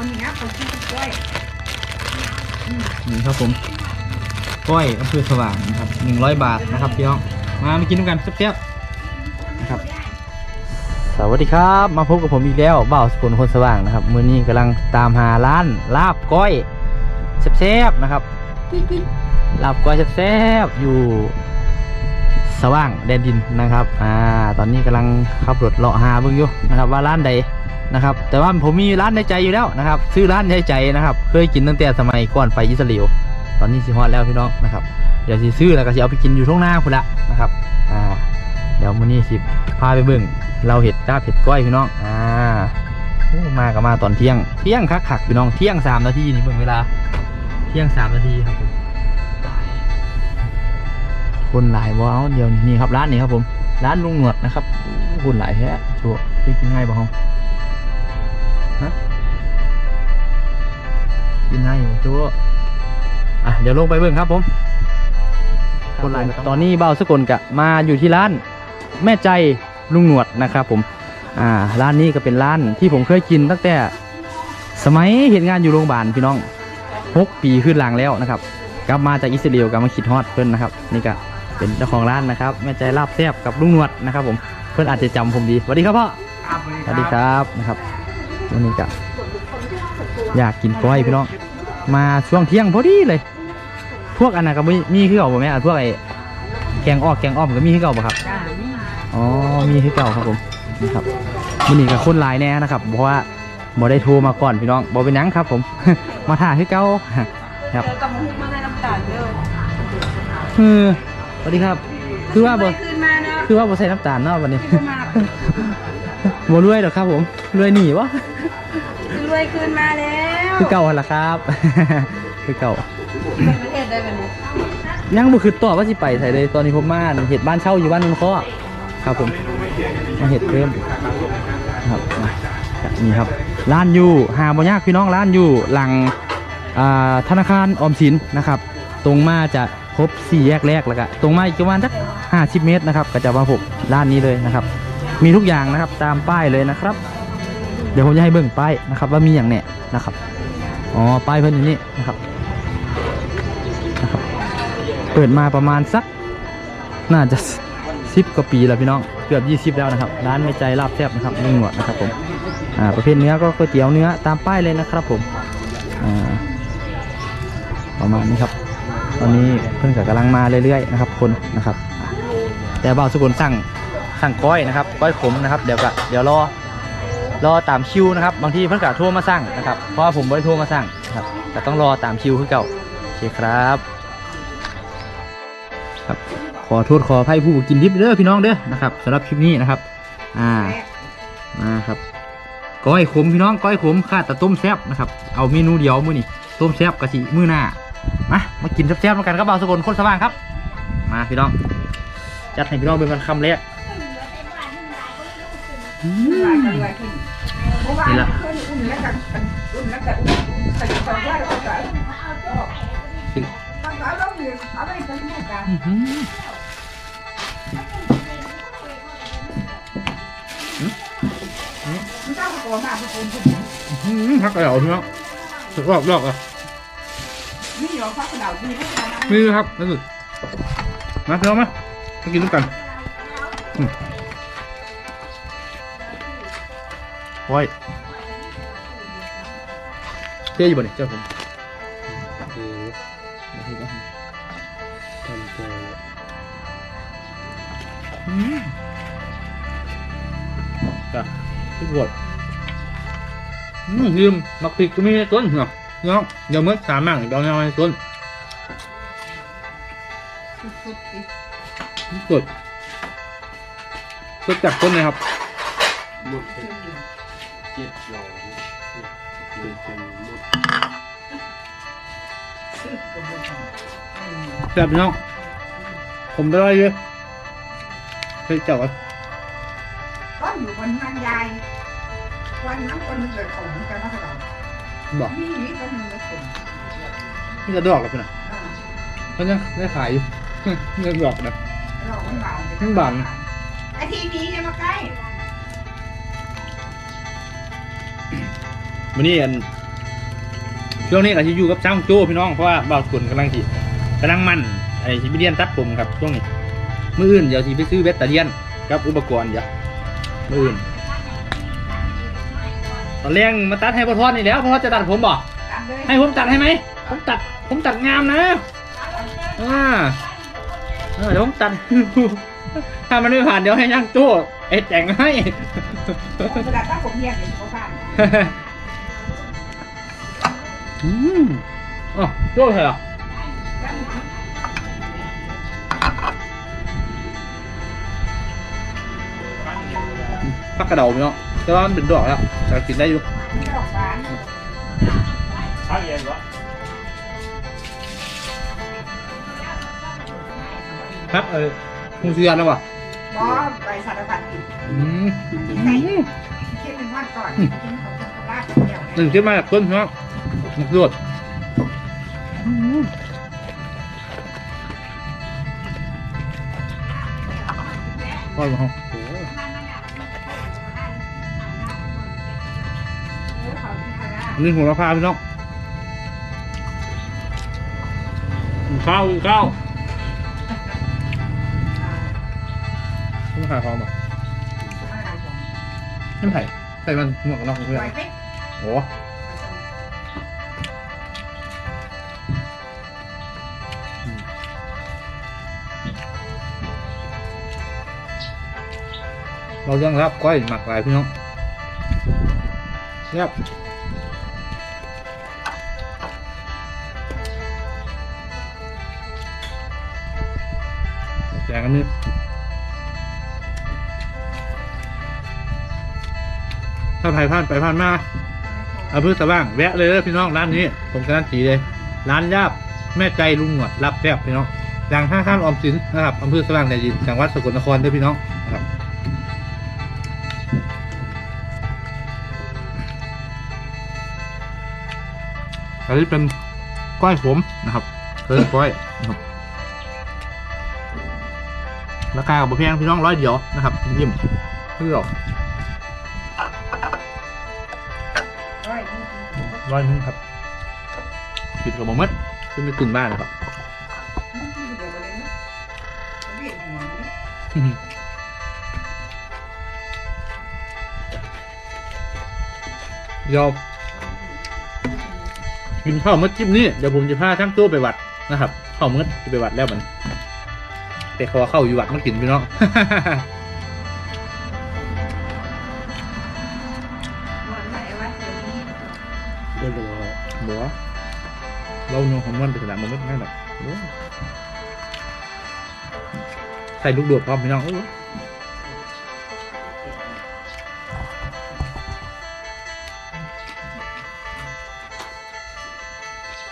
เอาเนี้ยเขากินกับกล้วยนี่ครับผมกล้อยอำเภอสว่างนะครับหนึ่งร้อยบาทนะครับพี่น้องมามากินด้วยกันแซ่บๆนะครับ สวัสดีครับ มาพบกับผมอีกแล้วบ่าวสกุลคนสว่างนะครับมื้อนี้กำลังตามหาร้านลาบก้อยแซ่บๆนะครับลาบก้อยแซ่บๆอยู่สว่างแดนดินนะครับ อ่า ตอนนี้กำลังขับรถเลาะหาเบิ่งอยู่นะครับ ว่าร้านใด นะครับแต่ว่าผมมีร้านในใจอยู่แล้วนะครับซื้อร้านในใจนะครับ เคยกินตั้งแต่สมัยก่อนไปอิสราเอลตอนนี้สิฮอดแล้วพี่น้องนะครับเดี๋ยวสิซื้อแล้วก็สิเอาไปกินอยู่ทุ่งนาพุ่นละนะครับอ่าเดี๋ยวมื้อนี้สิพาไปเบิ่งเราเห็ดลาเห็ดก้อยพี่น้องอ่ามาก็มาตอนเที่ยงเที่ยงคักคักพี่น้องเที่ยงสามนาทีนี่เบิ่งเวลาเที่ยงสามนาทีครับผมคนหลายว้าวเดี๋ยวนี่ครับร้านนี้ครับผม ร้านลุงหนวดนะครับคนหลายแท้ชัวร์ได้กินง่ายบ่ฮะ กินง่ายอยู่ชัวร์อะเดี๋ยวลงไปเบิ่งครับผมคนหลายตอนนี้เบ้าสกลกะมาอยู่ที่ร้าน แม่ใจลุงหนวดนะครับผมอ่าร้านนี้ก็เป็นร้านที่ผมเคยกินตั้งแต่สมัยเห็นงานอยู่โรงพยาบาลพี่น้องหกปีขึ้นหลังแล้วนะครับกลับมาจากอิสราเอลกลับมาคิดฮอดเพื่อนนะครับนี่ก็เป็นเจ้าของร้านนะครับแม่ใจลาบแซ่บกับลุงหนวดนะครับผมเพื่อนอาจจะจำผมดีสวัสดีครับพ่อสวัสดีครับนะครับวันนี้ก็ อยากกินก้อยพี่น้อง มาช่วงเที่ยงพอดีเลย พวกอันนั้นก็มีมีคือเก่าบ่แม่อันพวกไอ้แกงออกแกงอ้อมก็มีคือเก่าบ่ครับ จ้านี่อ๋อ มีคือเก่าครับผมนี่ครับวันนี้กับคนหลายแน่นะครับ เพราะว่าบ่ได้โทรมาก่อนพี่น้องบ่เป็นหยังครับ ผม มาถ่ายคือเก่าครับเจอกับมุกมาในน้ำตาลเด้อเออสวัสดีครับ คือว่าบ่ไม่คืนมาเนาะ คือว่าบ่ใส่น้ำตาลเนาะวันนี้คืนมา บ่รวยหรอกครับผมรวยหนีวะ รวยคืนมาแล้วคือเก่าหั่นล่ะครับ คือเก่า เป็นประเทศได้แบบนี้ยังบ่คือต่อว่าสิไปไสเลยตอนนี้ผมมาเฮ็ดบ้านเช่าอยู่บ้านนนข้อครับผมมาเฮ็ดเพิ่มครับมานี่ครับร้านอยู่หาบ่ยากพี่น้องร้านอยู่หลังอ่าธนาคารออมสินนะครับ ตรงมาจะพบสี่แยกแรกแล้วก็ตรงมาอีกประมาณสัก50เมตรนะครับก็จะมาพบร้านนี้เลยนะครับ มีทุกอย่างนะครับตามป้ายเลยนะครับ เดี๋ยวผมจะให้เบิ่งป้ายนะครับ ว่ามีอย่างแน่นะครับอ๋อป้ายเพิ่นอยู่นี่นะครับ เปิดมาประมาณสักน่าจะสิบกว่าปีแล้วพี่น้องเกือบยี่สิบแล้วนะครับร้านไม่ใจลาบแซ่บนะครับนึ่งหนวดนะครับผมอ่าประเภทเนื้อก็ก๋วยเตี๋ยวเนื้อตามป้ายเลยนะครับผมอ่าประมาณนี้ครับ ตอนนี้เพิ่งกำลังมาเรื่อยๆนะครับ คนนะครับ แต่บ่าวสุกลสั่งสั่งก้อยนะครับ ก้อยขมนะครับ เดี๋ยวก็เดี๋ยวรอ รอตามคิวนะครับบางทีเพิ่นกะโทรมาสั่งนะครับเพราะว่าผมไม่ได้โทรมาสั่งนะครับแต่ต้องรอตามคิวคือเก่าโอเคครับครับ ขอโทษขออภัยผู้กินดิบเด้อพี่น้องเด้อนะครับสำหรับคลิปนี้นะครับ อ่ามาครับก้อยขมพี่น้องก้อยขมข้าแต่ต้มแซ่บนะครับเอาเมนูเดียวมื้อนี้ต้มแซ่บกะสิมื้อหน้ามามากินแซ่บๆกันครับบ่าวสกลคนสว่างครับ มาพี่น้องจัดให้พี่น้องเป็นวันคำแรก อืมรวยกันรวยขึ้นเมื่อวานขึ้นอุ่ นแล้วกันอุ่นแล้วกันอุ่นใส่กระเป๋าได้ก็ใส่ต้องเอาลงเลยเอาไปเป็นแม่กันอื้อหือมันต้องโกนมาทุกคนอื้อหือฮักกระเหล่าพี่น้องสุดยอดยอดอะนี่เหรอพักกระดาษดีให้กันนะนี่ครับนั่นสุดมาพี่น้องมามากินด้วยกัน โอ้ยเท่อยู่บ่เนี่ยเจ้าผมอืมจ้ะทุกบทอืมลืมมักพริกก็มีในต้นเนาะเนาะเดี๋ยวเมื่อสามมั่งเดี๋ยวเอาในต้นสุดๆสิกดกดจากต้นเลยครับ หมดเป็น เจ็ดหลอเป็นเป็นหมดแซ่บพี่น้องผมได้เยอะเคยเจับอะก็อยู่บนงานยายวันนั้นคนหนึงเลยของกันมาตลอดบอกมีวิคนหนึ่งเลยผมนี่จะดอกหรอพี่นะเขายังได้ขายอยู่เงินดอกนะเราคนบาเพิ่งบานไอทีนี้เนี่ยมาใกล้ วันนี้อันช่วงนี้ก็จะอยู่กับช่างโจ้พี่น้องเพราะว่าบ่าวสกุลกำลังที่กำลังมันไอ้ที่ไปเรียนตัดผมครับช่วงนี้มืออื่นเดี๋ยวที่ไปซื้อแบตเตอรี่ยนกับอุปกรณ์เดี๋ยวมืออื่นตอนแรกมาตัดให้พ่อทอดนี่แล้วพ่อทอดจะตัดผมบ่ตามเลยให้ผมตัดให้ไหมผมตัดผมตัดงามนะอ่าเออเดี๋ยวผมตัดถ้ามันไม่ผ่านเดี๋ยวให้ย่างโจ้ไอแต่งให้เวลาตั้งผมเฮียนเนี่ยเขาผ่านอืมอ๋อโจ้ใช่เหรอแล้วมีพักกระเดาพี่น้องแต่ว่ามันเป็นดอกแล้วแต่กินได้อยู่ดอกบาน พักเองเหรอครับเออคงเสียนะวะบอใบสารพัดกินอืมใส่เค็มเป็นวันก่อนกินของคนบ้านเดียวหนึ่งที่มาจากต้นพี่น้อง มักรวดพ่อมาห้องเขาที่พาราอันนี้หัวละพาพี่น้องกินข้าวกินข้าวต้องหาของมาไม่ไผ่ใส่มันหมวกกันน็อกเพื่อนปล่อยไปโอ้ เราเรื่องรับก้อยหมักหลายพี่น้องเรียบแจงกันนิดถ้าใครผ่านไปผ่านมาอาพื้นสว่าง แวะเลยเด้อพี่น้องร้านนี้ ผมการันตีเลย ร้านยาบแม่ใจลุงหนวดรับแซ่บพี่น้องอย่างห้าข้านออมสินนะครับอำเภอสว่างแดนดินจังหวัดสกลนครด้อพี่น้องนะครับ อันนี้เป็นก้อยผมนะครับเพิ่มก้อยนะครับราคากับแพงพี่น้องร้อยเดียวนะครับยิ้มเพื่อร้อยร้อยหนึงครับปิดกับบะมัดขึ้นไปตุนบ้านนะครับเดี๋ยวเลยนะเรีย กหัวนี่เดี๋ยวกินข้าวมัดจิ้มนี่เดี๋ยวผมจะพาทั้งตู้ไปวัดนะครับข้าวมัดจะไปวัดแล้วมันแต่ขอเข้าอยู่วัดมากินพี่น้องวันไหนวันนี้เรื่องอะไรบัวเราโยงของมันไปสนามมันไม่ง่ายหรอกโอ้ใส่ลูกโดดพร้อมพี่น้อง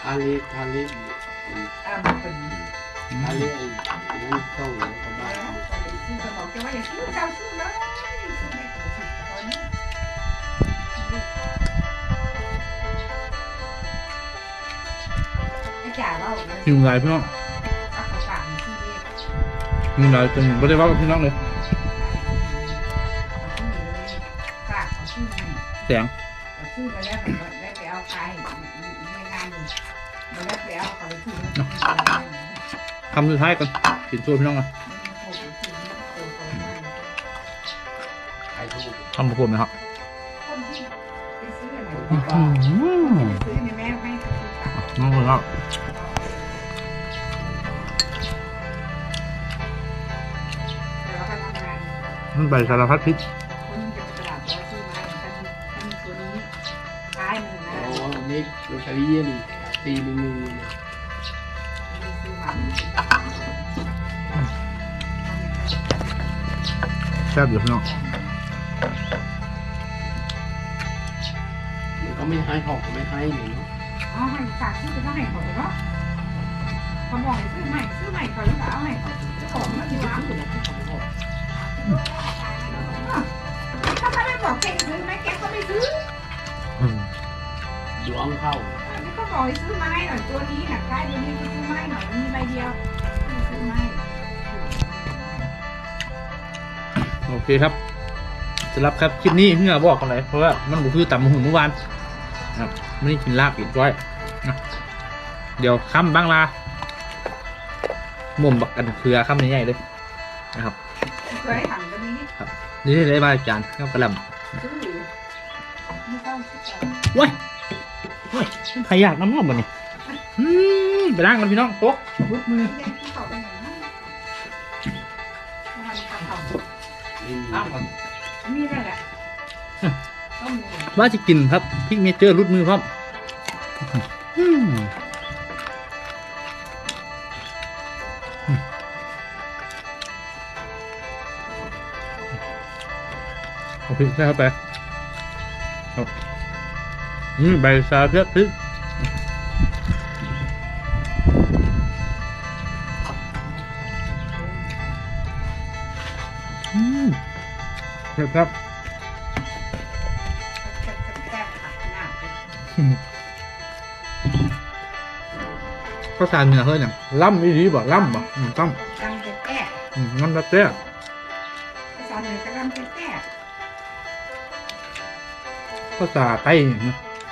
ออทาเล็กทาเล็กอ่าเป็นทาเล็กไอ้นี่ต้องแล้วก็บ้านซื้อกระเป๋าแกว่าอย่าซื้อเจ้าซื้อเลยซื้อไม่ถูกตอนนี้ไอ้จ่าว่าหิวหลายพี่น้องเอาของฝากที่เรียกหิวหลายจนไม่ได้เว่ากับพี่น้องเลยฝากเขาชื่อให้เสียงเขาชื่อมาแล้วแต่ว่าได้ไปเอาใค แล้วเอาไปชื่อคำสุดท้ายก่อนกินตัวพี่น้องอะใครถูกคำประกวดนะครับคนที่ไปซื้ออะไรอืมซื้อในแม่ให้น้องคนละแต่ว่าการทำงานมันใบสารพัดพิษคนจะไปตลาดแล้วซื้อมาถ้ามีตัวนี้ขายมันนะโอ้นี่ ตเตอรี่นี่ตีหนึ่งหนึ่งซื้อมาแซ่บอยู่พี่น้องมันก็ไม่ให้หอกไม่ให้หนึ่งอ๋อให้ฝากซื้อก็ให้เขาเนาะเขาบอกให้ซื้อใหม่ซื้อใหม่เขาแล้วเอาให้เขาเจ้าของมันอยู่ร้านอยู่แล้วเจ้าของบอกถ้าไม่บอกแกซื้อไหมแกก็ไม่ซื้ออืมดวงเข้าอันนี้ก็ บอกให้ซื้อไม้หน่อยตัวนี้หนักได้ตัวนี้ซื้อไม้หน่อยมีใบเดียวซื้อไม้โอเคครับสำหรับครับคลิปนี้เพิ่งจะบอกกันเลยเพราะว่ามันบุคือต่ำหูเมื่อวานนะครับไม่ได้กินลาบอีกด้วยเดี๋ยวค้ำบ้างละมุมบักกันเขือค้ำใหญ่ๆเลยนะครับเคยหันกันนี้นี่ได้มาจานข้าวกระหลซื้อไม่ ต้องคิดอะไรำว้ยว้ยใครอยากน้ำมันบ่นี่อืมไปล้างกันพี่น้องโต๊ะรุดมือเด็กที่เขาเป็นอย่างนั้นมันกระเพราล้างก่อนมีนั่นแหละต้องมีว่าจะกินครับพริกเมเจอร์รุดมือพร้อมอืมเอาพริกใส่เข้าไปเอาอืมใบซาเพื่อพริกอืมเผ็ดครับ แซ่บๆค่ะหน้าเป็นข้าวสารเหนือเฮ้ยเนี่ยล่ำอีดีบ่ล่ำบ่อืม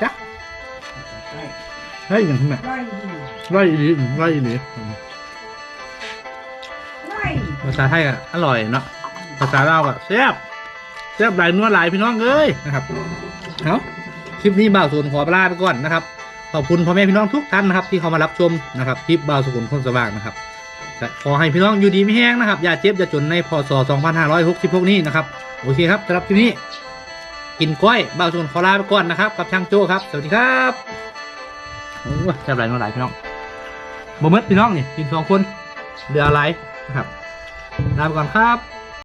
ล่กำเป็นแก่ำอืมน้ำตาเต้ภาษาเหนือกระกำเป็นแก่ภาษาไต้นะจ๊ะเฮ้ยอย่างที่ไหนร้อยอยู่ไร่อีดีอืมไร่อีดีอืมร้อยภาษาไทยอะอร่อยเนาะภาษาเราวอะแซ่บแซ่บหลายนัวหลายพี่น้องเอ้ยนะครับเอาคลิปนี้บ่าวสกุลขอลาไปก่อนนะครับขอบคุณพ่อแม่พี่น้องทุกท่านนะครับ ที่เข้ามารับชมนะครับคลิปบ่าวสกุลคนสว่างนะครับและขอให้พี่น้องอยู่ดีไม่แห้งนะครับอย่าเจ็บอย่าจนในพศ2566 นี้นะครับโอเคครับสำหรับคลิปนี้ กินกล้อยบ่าวนขอลาไปก่อนนะครับ กับช่างโจ้ครับ สวัสดีครับโอ้ยแซ่บหลายนัวหลายพี่น้องบ่หมดพี่น้องนี่กินสองคนเหลืออะไรนะครับลาไปก่อนครับ